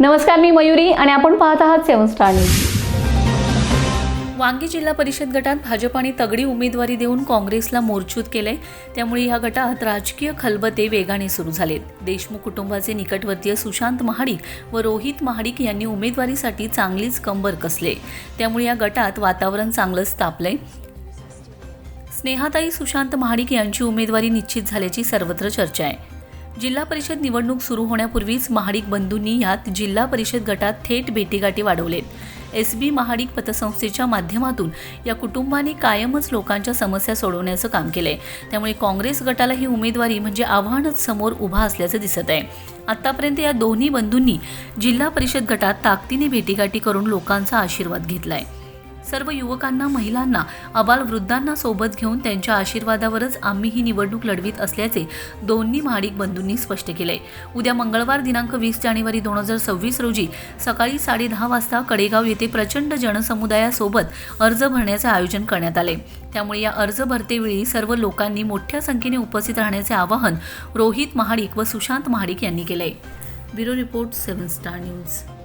नमस्कार मी मयुरी आणि आपण पाहत आहात सेवन स्टार न्यूज. वांगी जिल्हा परिषद गटात भाजपाने तगडी उमेदवारी देऊन काँग्रेसला मोर्चूत केलंय. त्यामुळे या गटात राजकीय खलबते वेगाने सुरू झालेत. देशमुख कुटुंबाचे निकटवर्तीय सुशांत महाडिक व रोहित महाडिक यांनी उमेदवारीसाठी चांगलीच कंबर कसले. त्यामुळे या गटात वातावरण चांगलंच तापलंय स्नेहाताई सुशांत महाडिक यांची उमेदवारी निश्चित झाल्याची सर्वत्र चर्चा आहे. जिल्हा परिषद निवडणूक सुरू होण्यापूर्वीच महाडिक बंधूंनी यात जिल्हा परिषद गटात थेट भेटीगाठी वाढवलेत. एस बी महाडिक पतसंस्थेच्या माध्यमातून या कुटुंबाने कायमच लोकांच्या समस्या सोडवण्याचं काम केलंय. त्यामुळे काँग्रेस गटाला ही उमेदवारी म्हणजे आव्हानच समोर उभा असल्याचं दिसत आहे. आतापर्यंत या दोन्ही बंधूंनी जिल्हा परिषद गटात ताकदीने भेटीगाठी करून लोकांचा आशीर्वाद घेतलाय. सर्व युवकांना महिलांना अबालवृद्धांना सोबत घेऊन त्यांच्या आशीर्वादावरच आम्ही ही निवडणूक लढवित असल्याचे दोन्ही महाडिक बंधूंनी स्पष्ट केले. उद्या मंगळवार दिनांक वीस जानेवारी दोन हजार सव्वीस रोजी सकाळी साडेदहा वाजता कडेगाव येथे प्रचंड जनसमुदायासोबत अर्ज भरण्याचे आयोजन करण्यात आले. त्यामुळे या अर्ज भरतेवेळी सर्व लोकांनी मोठ्या संख्येने उपस्थित राहण्याचे आवाहन रोहित महाडिक व सुशांत महाडिक यांनी केले. Bureau report seven star news.